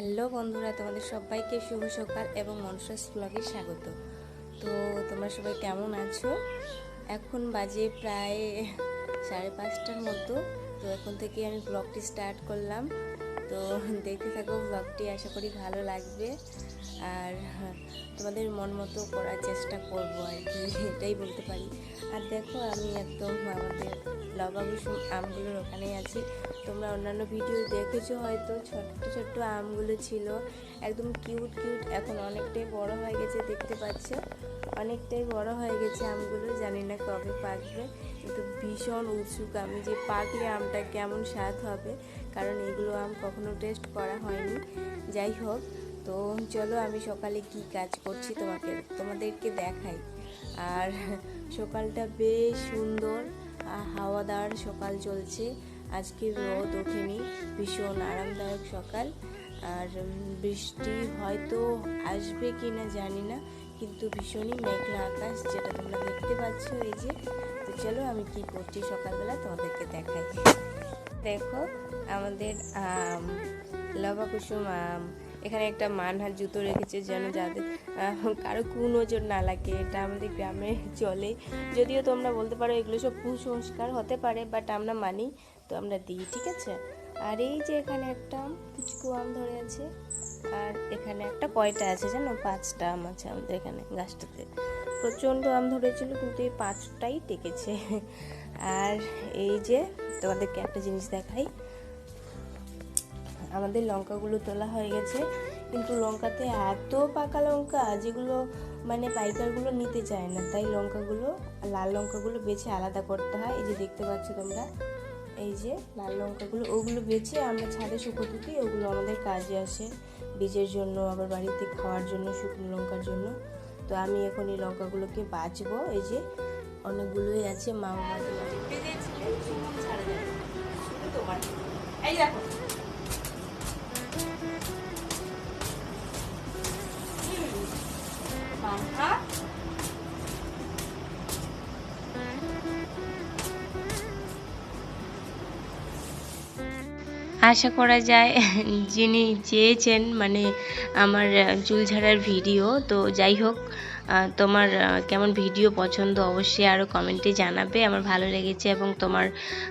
Hello বন্ধুরা, তোমাদের সবাইকে শুভ সকাল এবং মনসাস ব্লগে স্বাগত। তো তোমরা সবাই কেমন আছো? এখন বাজে প্রায় সাড়ে পাঁচটার মতো। তো এখন থেকে আমি ব্লগটি স্টার্ট করলাম। তো দেখতে থাকো, ব্লগটি আশা করি ভালো লাগবে। আর তোমাদের মন মতো করার চেষ্টা করব আর কি, এটাই বলতে পারি। আর দেখো, আমি একদম আমাদের লবা কুসুম আমগুলোর ওখানেই আছি। তোমরা অন্যান্য ভিডিও দেখেছ হয়তো, ছোট্ট ছোট্ট আমগুলো ছিল। একদম কিউট কিউট এখন অনেকটাই বড় হয়ে গেছে দেখতে পাচ্ছ। অনেকটাই বড় হয়ে গেছে আমগুলো, জানি না কবে পাকবে। কিন্তু ভীষণ উৎসুক আমি যে পাকলে আমটা কেমন স্বাদ হবে, কারণ এগুলো আম কখনো টেস্ট করা হয়নি। যাই হোক, তো চলো আমি সকালে কি কাজ করছি তোমাকে, তোমাদেরকে দেখাই। আর সকালটা বেশ সুন্দর হাওয়াদার সকাল চলছে। আজকে রোদ ওঠেনি, ভীষণ আরামদায়ক সকাল। আর বৃষ্টি হয়তো আসবে কি না জানি না, কিন্তু ভীষণই মেঘলা আকাশ যেটা তোমরা দেখতে পাচ্ছ এই যে। তো চলো আমি কি করছি সকালবেলা তোমাদেরকে দেখাই। দেখো আমাদের, আম লবা কুসুম এখানে একটা মানহার জুতো রেখেছে যেন যাদের কারও কুনজর না লাগে, এটা আমাদের গ্রামে চলে। যদিও তোমরা বলতে পারো এগুলো সব কুসংস্কার হতে পারে বাট আমরা মানি, তো আমরা দিই, ঠিক আছে? আর এই যে এখানে একটা কুচকু আম ধরে আছে, আর এখানে একটা কয়টা আছে, জানো? পাঁচটা আম আছে আমাদের এখানে, গাছটাতে। প্রচণ্ড আম ধরেছিল, কিন্তু এই পাঁচটাই টেকেছে। আর এই যে তোমাদেরকে একটা জিনিস দেখাই আমাদের লঙ্কাগুলো তোলা হয়ে গেছে কিন্তু লঙ্কাতে এত পাকা লঙ্কা যেগুলো মানে পাইকারগুলো নিতে চায় না তাই লঙ্কাগুলো লাল লঙ্কাগুলো বেছে আলাদা করতে হয় এই যে দেখতে পাচ্ছ তোমরা এই যে লাল লঙ্কাগুলো ওগুলো বেছে আমরা ছাদে শুকোতে দিই ওগুলো আমাদের কাজে আসে বীজের জন্য আবার বাড়িতে খাওয়ার জন্য শুকনো লঙ্কার জন্য তো আমি এখন এই লঙ্কাগুলোকে বাঁচবো এই যে অনেকগুলোই আছে মা বাবা এই দেখো আশা করা যায় যিনি চেয়েছেন মানে আমার চুল ঝাড়ার ভিডিও, তো যাই হোক তোমার কেমন ভিডিও পছন্দ অবশ্যই আরও কমেন্টে জানাবে। আমার ভালো লেগেছে এবং তোমার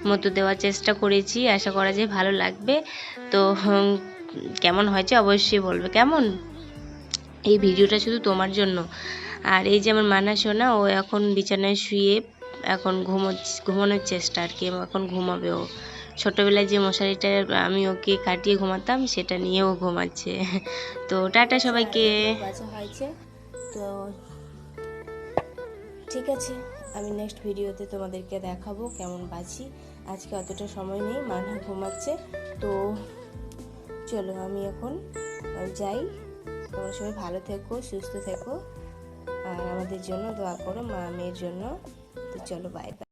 মতো দেওয়ার চেষ্টা করেছি। আশা করা যায় ভালো লাগবে। তো কেমন হয়েছে অবশ্যই বলবে। কেমন? এই ভিডিওটা শুধু তোমার জন্য। আর এই যে আমার মানা সোনা, ও এখন বিছানায় শুয়ে এখন ঘুমো ঘুমানোর চেষ্টা আর কি, এখন ঘুমাবে ও। ছোটোবেলায় যে মশারিটা আমি ওকে কাটিয়ে ঘুমাতাম, সেটা নিয়েও ঘুমাচ্ছে। তো টাটা সবাইকে। হয়েছে। তো ঠিক আছে, আমি নেক্সট ভিডিওতে তোমাদেরকে দেখাবো কেমন বাঁচি আজকে অতটা সময় নেই, মানা ঘুমাচ্ছে। তো চলো আমি এখন যাই। তোমরা সবাই ভালো থেকো, সুস্থ থেকো। আর আমাদের জন্য দোয়া করো মা, মেয়ের জন্য। তো চলো বাই বাই